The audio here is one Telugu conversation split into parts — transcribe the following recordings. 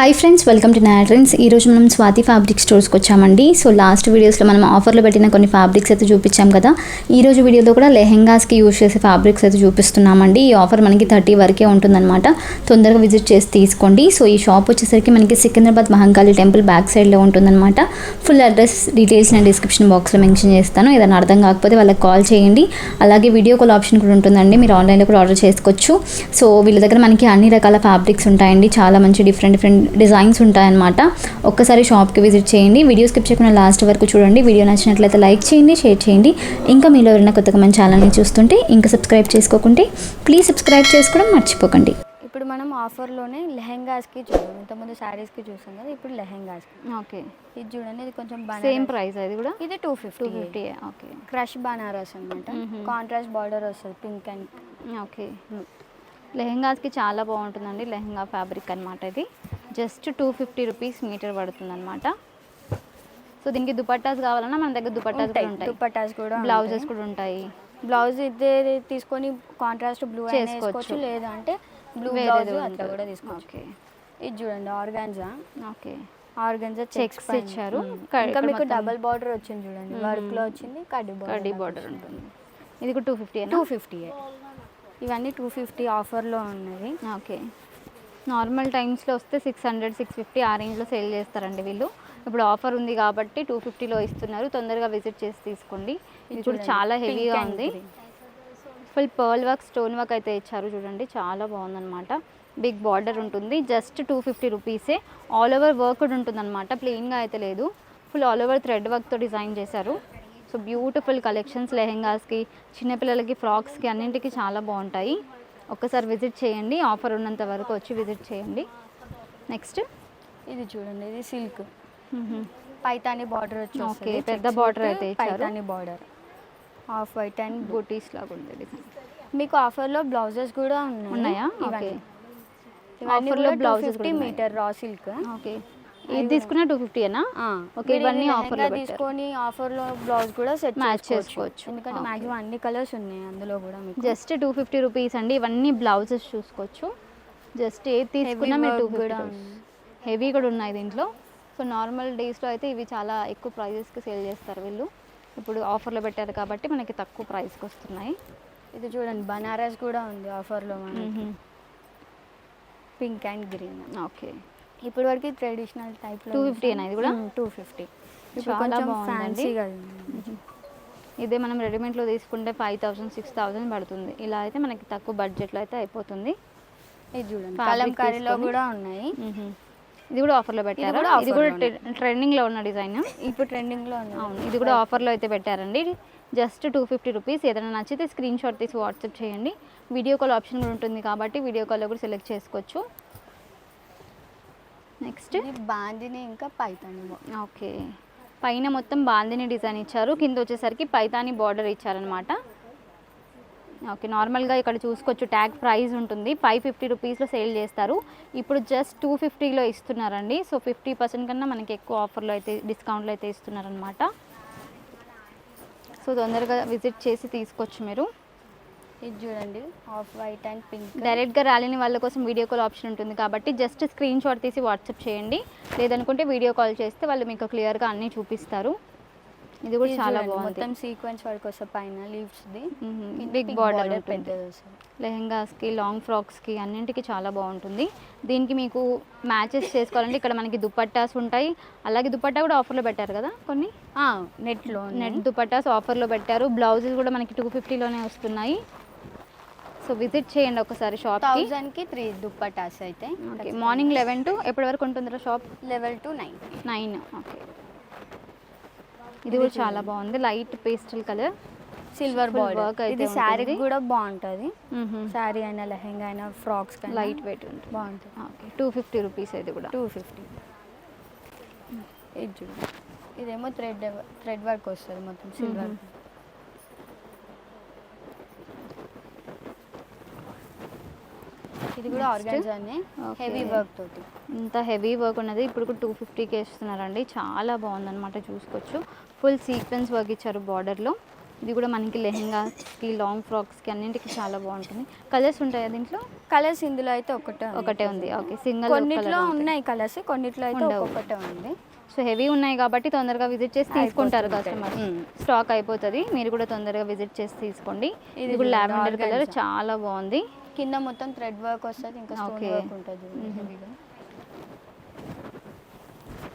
Hi friends welcome to trends ఈ రోజు మనం స్వాతి ఫ్యాబ్రిక్ స్టోర్స్కి వచ్చామండి. సో లాస్ట్ వీడియోస్లో మనం ఆఫర్లో పెట్టిన కొన్ని ఫ్యాబ్రిక్స్ అయితే చూపించాం కదా. ఈరోజు వీడియోలో కూడా లెహెంగాస్కి యూజ్ చేసే ఫ్యాబ్రిక్స్ అయితే చూపిస్తున్నామండి. ఈ ఆఫర్ మనకి థర్టీ వరకే ఉంటుందన్నమాట. తొందరగా విజిట్ చేసి తీసుకోండి. సో ఈ షాప్ వచ్చేసరికి మనకి సికింద్రాబాద్ మహంకాళి టెంపుల్ బ్యాక్ సైడ్లో ఉంటుందన్నమాట. ఫుల్ అడ్రస్ డీటెయిల్స్ నేను డిస్క్రిప్షన్ బాక్స్లో మెన్షన్ చేస్తాను. ఏదైనా అర్థం కాకపోతే వాళ్ళకి కాల్ చేయండి. అలాగే వీడియో కాల్ ఆప్షన్ కూడా ఉంటుందండి. మీరు ఆన్లైన్లో కూడా ఆర్డర్ చేసుకోవచ్చు. సో వీళ్ళ దగ్గర మనకి అన్ని రకాల ఫ్యాబ్రిక్స్ ఉంటాయండి. చాలా మంచి డిఫరెంట్ డిఫరెంట్ డిజైన్స్ ఉంటాయన్నమాట. ఒక్కసారి షాప్కి విజిట్ చేయండి. వీడియో స్కిప్ చేయకుండా లాస్ట్ వరకు చూడండి. వీడియో నచ్చినట్లయితే లైక్ చేయండి షేర్ చేయండి. ఇంకా మీలో ఎవరైనా కొత్తగా మన ఛానల్ని చూస్తుంటే ఇంకా సబ్స్క్రైబ్ చేసుకోకుంటే ప్లీజ్ సబ్స్క్రైబ్ చేసుకోవడం మర్చిపోకండి. ఇప్పుడు మనం ఆఫర్లోనే లెహెంగాస్కి చూద్దాం. ఇంతకుముందు శారీస్కి చూసాం కదా ఇప్పుడు లెహెంగాస్కి. ఓకే. ఇది చూడండి ఇది కొంచెం సేమ్ సేమ్ ప్రైస్ అది కూడా? ఇది two two fifty fifty okay. Crush Banaras అనమాట. కాంట్రాస్ట్ బార్డర్ వస్తుంది పింక్ అండ్ ఓకే. లెహెంగాస్కి చాలా బాగుంటుందండి లెహెంగా ఫ్యాబ్రిక్ అనమాట ఇది. Just two fifty rupees metre పడుతుంది అనమాట సో దీనికి దుపట్టాస్ కావాలన్నా మన దగ్గర దుపట్టాస్ కూడా ఉంటాయి. దుపట్టాస్ కూడా బ్లౌజెస్ కూడా ఉంటాయి. బ్లౌజ్ ఇదే తీసుకొని కాంట్రాస్ట్ బ్లూ చేసుకోవచ్చు. లేదంటే బ్లూ బ్లౌజ్ అట్లా. కూడా తీసుకోవచ్చు. ఓకే. ఇది చూడండి ఆర్గాన్జా. ఓకే. ఆర్గాన్జా చెక్స్ ఇచ్చారు. ఇంకా మీకు డబల్ బార్డర్ వచ్చింది చూడండి. మ్మ్. వర్క్లో వచ్చింది కడ్డీ కడ్డీ బార్డర్ బార్డర్ ఉంటుంది. ఇది కూడా టూ ఫిఫ్టీ టూ ఫిఫ్టీ ఇవన్నీ టూ ఫిఫ్టీ ఆఫర్లో ఉన్నవి. ఓకే. నార్మల్ టైమ్స్లో వస్తే సిక్స్ హండ్రెడ్ సిక్స్ ఫిఫ్టీ ఆ రేంజ్లో సేల్ చేస్తారండి వీళ్ళు. ఇప్పుడు ఆఫర్ ఉంది కాబట్టి టూ ఫిఫ్టీలో ఇస్తున్నారు. తొందరగా విజిట్ చేసి తీసుకోండి. ఇది కూడా చూడండి, చాలా హెవీగా ఉంది. Full pearl work stone work అయితే ఇచ్చారు చూడండి. చాలా బాగుందన్నమాట. బిగ్ బార్డర్ ఉంటుంది. జస్ట్ టూ ఫిఫ్టీ రూపీసే ఆల్ ఓవర్ వర్క్ ఉంటుందన్నమాట. ప్లెయిన్గా అయితే లేదు. ఫుల్ ఆల్ ఓవర్ థ్రెడ్ వర్క్తో డిజైన్ చేశారు. సో బ్యూటిఫుల్ కలెక్షన్స్ లెహెంగాస్కి చిన్నపిల్లలకి ఫ్రాక్స్కి అన్నింటికి చాలా బాగుంటాయి. ఒక్కసారి విజిట్ చేయండి. ఆఫర్ ఉన్నంత వరకు వచ్చి విజిట్ చేయండి. నెక్స్ట్? ఇది చూడండి ఇది సిల్క్. పైతాని బార్డర్ వచ్చి వస్తుంది. పెద్ద with అయితే. Paithani border. Off white and బూటీస్ లాగా ఉంది డిజైన్ మీకు ఆఫర్లో బ్లౌజెస్ కూడా ఉన్నాయి. ఓకే. ఇవన్నీ Offer లో కూడా blouses బ్లౌజెస్ ఉన్నాయి. Metre raw silk okay. ఇది తీసుకున్న టూ ఫిఫ్టీనా Okay, ఇవన్నీ offer లో పెట్టారు. తీసుకొని ఆఫర్లో బ్లౌజ్ కూడా సెట్ Match చేసుకోవచ్చు. ఎందుకంటే. మాక్సిమం అన్ని కలర్స్ ఉన్నాయి అందులో కూడా మీకు. జస్ట్ టూ ఫిఫ్టీ రూపీస్ అండి. ఇవన్నీ బ్లౌజెస్ చూసుకోవచ్చు. జస్ట్ ఏది తీసుకున్నా మీరు టూ కూడా ఫిఫ్టీ. హెవీ కూడా ఉన్నాయి దీంట్లో. సో నార్మల్ డేస్లో అయితే ఇవి చాలా ఎక్కువ ప్రైజెస్కి సేల్ చేస్తారు వీళ్ళు. ఇప్పుడు ఆఫర్లో పెట్టారు కాబట్టి మనకి తక్కువ ప్రైస్కి వస్తున్నాయి. ఇది చూడండి బనారస్ కూడా ఉంది ఆఫర్లో పింక్ అండ్ గ్రీన్ ఓకే. ఇప్పటి వరకు ట్రెడిషనల్ టైప్ 250 ఏనా ఇది కూడా? టూ ఫిఫ్టీ చాలా బాగుందండి. ఇదే మనం రెడీమేడ్లో తీసుకుంటే ఫైవ్ థౌసండ్ సిక్స్ థౌసండ్ పడుతుంది. ఇలా అయితే మనకి తక్కువ బడ్జెట్లో అయితే అయిపోతుంది. ఇది చూడండి కలంకారీలో. కూడా ఉన్నాయి. ఇది కూడా ఆఫర్లో పెట్టారు? ఇది కూడా. ట్రెండింగ్లో ఉన్న డిజైన్ ఇప్పుడు ట్రెండింగ్లో అవును ఇది కూడా ఆఫర్లో అయితే పెట్టారండి. జస్ట్ టూ ఫిఫ్టీ రూపీస్ ఏదైనా నచ్చితే స్క్రీన్ షాట్ తీసి వాట్సాప్ చేయండి. వీడియో కాల్ ఆప్షన్ కూడా ఉంటుంది కాబట్టి వీడియో కాల్లో కూడా సెలెక్ట్ చేసుకోవచ్చు. నెక్స్ట్ బాందిని ఇంకా పైతాని ఓకే. పైన మొత్తం బాందిని డిజైన్ ఇచ్చారు. కింద వచ్చేసరికి పైతాని బార్డర్ ఇచ్చారనమాట ఓకే నార్మల్గా ఇక్కడ చూసుకోవచ్చు. ట్యాగ్ ప్రైస్ ఉంటుంది. ఫైవ్ ఫిఫ్టీ రూపీస్లో సేల్ చేస్తారు. ఇప్పుడు జస్ట్ టూ ఫిఫ్టీలో ఇస్తున్నారండి. సో ఫిఫ్టీ పర్సెంట్ కన్నా మనకి ఎక్కువ ఆఫర్లో అయితే డిస్కౌంట్లో అయితే ఇస్తున్నారనమాట సో తొందరగా విజిట్ చేసి తీసుకోవచ్చు మీరు. ఇది చూడండి ఆఫ్ వైట్ అండ్ పింక్. డైరెక్ట్గా రాలేని వాళ్ళ కోసం వీడియో కాల్ ఆప్షన్ ఉంటుంది కాబట్టి జస్ట్ స్క్రీన్ షాట్ తీసి వాట్సాప్ చేయండి. లేదనుకుంటే వీడియో కాల్ చేస్తే వాళ్ళు మీకు క్లియర్గా అన్నీ చూపిస్తారు. ఇది కూడా చాలా బాగుంది. మొత్తం సీక్వెన్స్ వర్క్ వస్తుంది పైన లీవ్స్ ది. బిగ్ బార్డర్ పెద్దది లెహెంగాస్కి లాంగ్ ఫ్రాక్స్కి అన్నింటికి చాలా బాగుంటుంది. దీనికి మీకు మ్యాచెస్ చేసుకోవాలంటే ఇక్కడ మనకి దుపట్టాస్ ఉంటాయి. అలాగే దుపట్టా కూడా ఆఫర్లో పెట్టారు కదా కొన్ని? నెట్లో నెట్ దుపట్టాస్ ఆఫర్లో పెట్టారు. బ్లౌజెస్ కూడా మనకి టూ ఫిఫ్టీలోనే వస్తున్నాయి. సో విజిట్ చేయండి ఒకసారి థౌజండ్కి త్రీ దుప్పటాస్ అయితే ఓకే మార్నింగ్ లెవెన్ టు ఎప్పటి వరకు ఉంటుందిరా shop? Eleven to nine. Nine okay. ఇది కూడా చాలా బాగుంది light pastel colour. Silver border. అయితే ఇది శారీ ఉంటుంది. కూడా బాగుంటుంది. శారీ అయినా లెహెంగా అయినా ఫ్రాక్స్ లైట్ వెయిట్ ఉంటుంది. బాగుంటుంది. ఓకే టూ ఫిఫ్టీ రూపీస్ ఇది కూడా. టూ ఫిఫ్టీ ఇది ఇదేమో థ్రెడ్ థ్రెడ్ వర్క్ వస్తుంది మొత్తం సిల్వర్ ఇది కూడా. ఆర్గాన్జానే. హెవీ వర్క్ తోటి. ఇంత హెవీ వర్క్ ఉన్నది. ఇప్పుడు కూడా టూ ఫిఫ్టీకి ఇస్తున్నారండి. చాలా బాగుందన్నమాట చూసుకోవచ్చు. ఫుల్ సీక్వెన్స్ వర్క్ ఇచ్చారు బార్డర్లో ఇది కూడా మనకి లెహెంగాస్కి లాంగ్ ఫ్రాక్స్కి అన్నింటికి చాలా బాగుంటుంది. కలర్స్ ఉంటాయా దీంట్లో? కలర్స్ ఇందులో అయితే ఒకటే. ఒకటే ఉంది. ఓకే సింగిల్ కొన్నిట్లో ఉన్నాయి కలర్స్ కొన్నిట్లో అయితే. ఒక్కొక్కటే ఉంది. సో హెవీ ఉన్నాయి కాబట్టి తొందరగా విజిట్ చేసి తీసుకుంటారు కస్టమర్. స్టాక్ అయిపోతుంది. మీరు కూడా తొందరగా విజిట్ చేసి తీసుకోండి. ఇది కూడా లావెండర్ కలర్. చాలా బాగుంది. కింద మొత్తం థ్రెడ్ వర్క్ వస్తుంది ఇంకా స్టోన్ Okay. వర్క్ ఉంటుంది.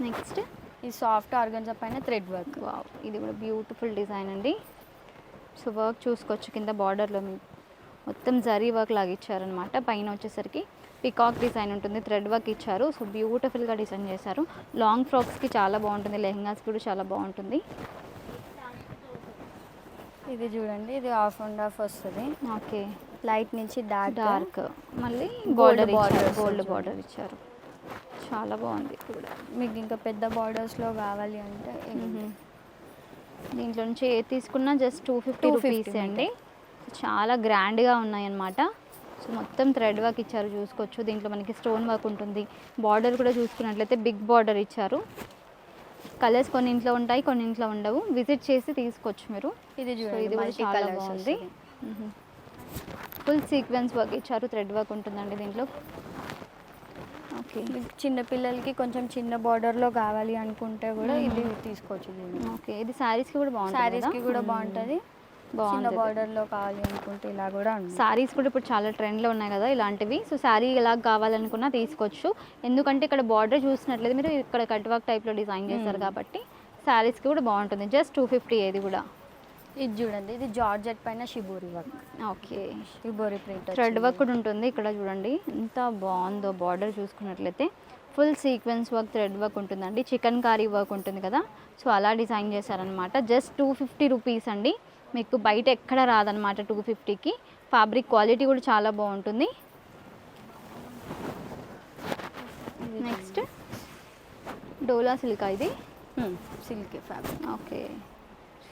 నెక్స్ట్? ఈ సాఫ్ట్ ఆర్గన్జా పైన థ్రెడ్ వర్క్. వావ్. ఇది కూడా బ్యూటిఫుల్ డిజైన్ అండి. సో వర్క్ చూసుకోవచ్చు కింద బార్డర్లో మొత్తం జరీ వర్క్ లాగా ఇచ్చారనమాట పైన వచ్చేసరికి పికాక్ డిజైన్ ఉంటుంది. థ్రెడ్ వర్క్ ఇచ్చారు. సో బ్యూటిఫుల్గా డిజైన్ చేశారు. లాంగ్ ఫ్రాక్స్కి చాలా బాగుంటుంది. లెహంగాస్ కూడా చాలా బాగుంటుంది. ఇది చూడండి. ఇది ఆఫ్ అండ్ ఆఫ్ వస్తుంది. ఓకే. లైట్ నుంచి డార్క్ డార్క్. మళ్ళీ Gold బార్డర్ గోల్డ్. బార్డర్ ఇచ్చారు. చాలా బాగుంది కూడా. మీకు ఇంకా పెద్ద బార్డర్స్లో కావాలి అంటే. దీంట్లో నుంచి ఏది తీసుకున్నా జస్ట్ టూ ఫిఫ్టీ 250 రూపీస్ అండి. చాలా గ్రాండ్గా ఉన్నాయన్నమాట. సో మొత్తం థ్రెడ్ వర్క్ ఇచ్చారు చూసుకోవచ్చు. దీంట్లో మనకి స్టోన్ వర్క్ ఉంటుంది. బార్డర్ కూడా చూసుకున్నట్లయితే బిగ్ బార్డర్ ఇచ్చారు. కలర్స్ కొన్ని ఇంట్లో ఉంటాయి కొన్ని ఇంట్లో ఉండవు. విజిట్ చేసి తీసుకోవచ్చు మీరు. ఇది ఇది కూడా చాలా బాగుంది. ఫుల్ సీక్వెన్స్ వర్క్ ఇచ్చారు థ్రెడ్ వర్క్ ఉంటుందండి దీంట్లో. ఓకే. మీకు చిన్న పిల్లలకి కొంచెం చిన్న బార్డర్లో కావాలి అనుకుంటే కూడా ఇది తీసుకోవచ్చు ఓకే. ఇది శారీస్కి కూడా బాగుంటుంది సారీస్కి కదా? కూడా. బాగుంటది. చిన్న బాగుంటుంది. బార్డర్లో కావాలి అనుకుంటే ఇలా కూడా సారీస్ కూడా ఇప్పుడు చాలా ట్రెండ్లో ఉన్నాయి కదా ఇలాంటివి. సో శారీ ఎలా కావాలనుకున్నా తీసుకోవచ్చు. ఎందుకంటే ఇక్కడ బార్డర్ చూసినట్లయితే మీరు ఇక్కడ కట్ వర్క్ టైప్లో డిజైన్ చేశారు మ్మ్. కాబట్టి శారీస్కి కూడా బాగుంటుంది. జస్ట్ టూ ఫిఫ్టీ ఏది కూడా. ఇది చూడండి ఇది జార్జెట్ పైన shibori work. Okay. Shibori print thread work కూడా ఉంటుంది ఇక్కడ చూడండి. ఎంత బాగుందో బార్డర్ చూసుకున్నట్లయితే. Full sequence work thread work ఉంటుందండి. చికెన్ కారీ వర్క్ ఉంటుంది కదా. సో అలా డిజైన్ చేశారనమాట జస్ట్ టూ ఫిఫ్టీ రూపీస్ అండి. మీకు బయట ఎక్కడ రాదనమాట టూ ఫిఫ్టీకి. ఫ్యాబ్రిక్ క్వాలిటీ కూడా చాలా బాగుంటుంది. నెక్స్ట్ డోలా సిల్కా ఇది. Silk fabric. ఓకే.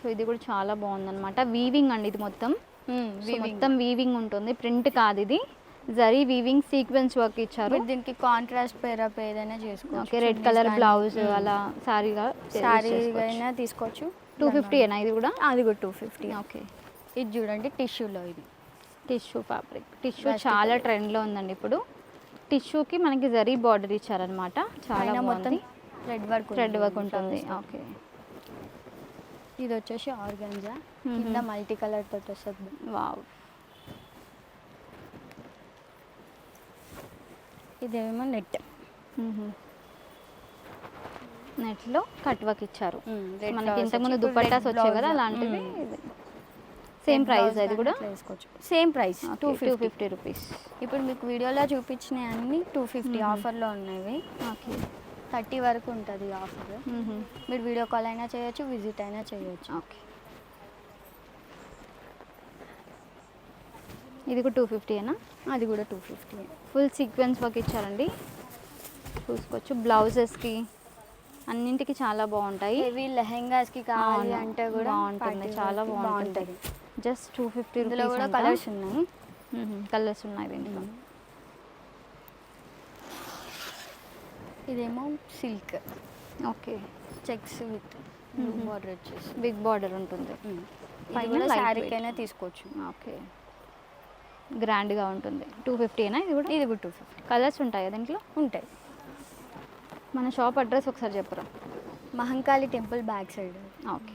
సో ఇది కూడా చాలా బాగుందన్నమాట. వీవింగ్ అండి ఇది మొత్తం. మొత్తం వీవింగ్ ఉంటుంది. ప్రింట్ కాదు ఇది. జరీ వీవింగ్ సీక్వెన్స్ వర్క్ ఇచ్చారు. దీనికి కాంట్రాస్ట్ పేరప్ ఏదైనా చేసుకోవచ్చు. ఓకే రెడ్ కలర్ బ్లౌజ్ అలా సారీగా సారీ అయినా తీసుకోవచ్చు. టూ ఫిఫ్టీ ఇది కూడా? అది కూడా టూ ఫిఫ్టీ ఓకే ఇది చూడండి టిష్యూలో ఇది. టిష్యూ ఫ్యాబ్రిక్ టిష్యూ చాలా. ట్రెండ్లో ఉందండి ఇప్పుడు. టిష్యూకి మనకి జరీ బార్డర్ ఇచ్చారనమాట చాలా మొత్తం థ్రెడ్ వర్క్ థ్రెడ్ వర్క్ ఉంటుంది. ఓకే ఇది వచ్చేసి ఆర్గంజా మ్మ్. కింద మల్టీ కలర్ తోటి వస్తుంది వావ్. ఇదేమో నెట్. నెట్లో కట్ వర్క్ ఇచ్చారు మనకి ఇంతకుముందు దుపట్టాస్ వచ్చాయి కదా. అలాంటివి. సేమ్ ప్రైస్ అది కూడా? Same price two two fifty rupees ఇప్పుడు మీకు వీడియోలో చూపించినవి అన్ని టూ ఫిఫ్టీ. ఆఫర్లో ఉన్నవి. ఓకే. థర్టీ వరకు ఉంటుంది ఆఫర్. మీరు వీడియో కాల్ అయినా చేయొచ్చు విజిట్ అయినా చేయొచ్చు. ఓకే. ఇది కూడా టూ ఫిఫ్టీనా అది కూడా two fifty. Full sequence work ఇచ్చారండి. చూసుకోవచ్చు. బ్లౌజెస్కి అన్నింటికి చాలా బాగుంటాయి. హెవీ లెహెంగాస్కి కావాలి. అంటే కూడా బాగుంటుంది. చాలా బాగుంటుంది. జస్ట్ టూ ఫిఫ్టీ ఇందులో కూడా కలర్స్ ఉన్నాయి. కలర్స్ ఉన్నాయి దీంట్లో. ఇదేమో silk. Okay. Checks with hmm. Border వచ్చేసి. బిగ్ బార్డర్ ఉంటుంది. పైన కూడా light శారీకి weight. అయినా తీసుకోవచ్చు. ఓకే. గ్రాండ్గా ఉంటుంది. టూ ఫిఫ్టీనా ఇది కూడా? ఇది కూడా టూ ఫిఫ్టీ. కలర్స్ ఉంటాయా దీంట్లో? ఉంటాయి. మన షాప్ అడ్రస్ ఒకసారి చెప్పరా? Mahankali temple back side. Okay.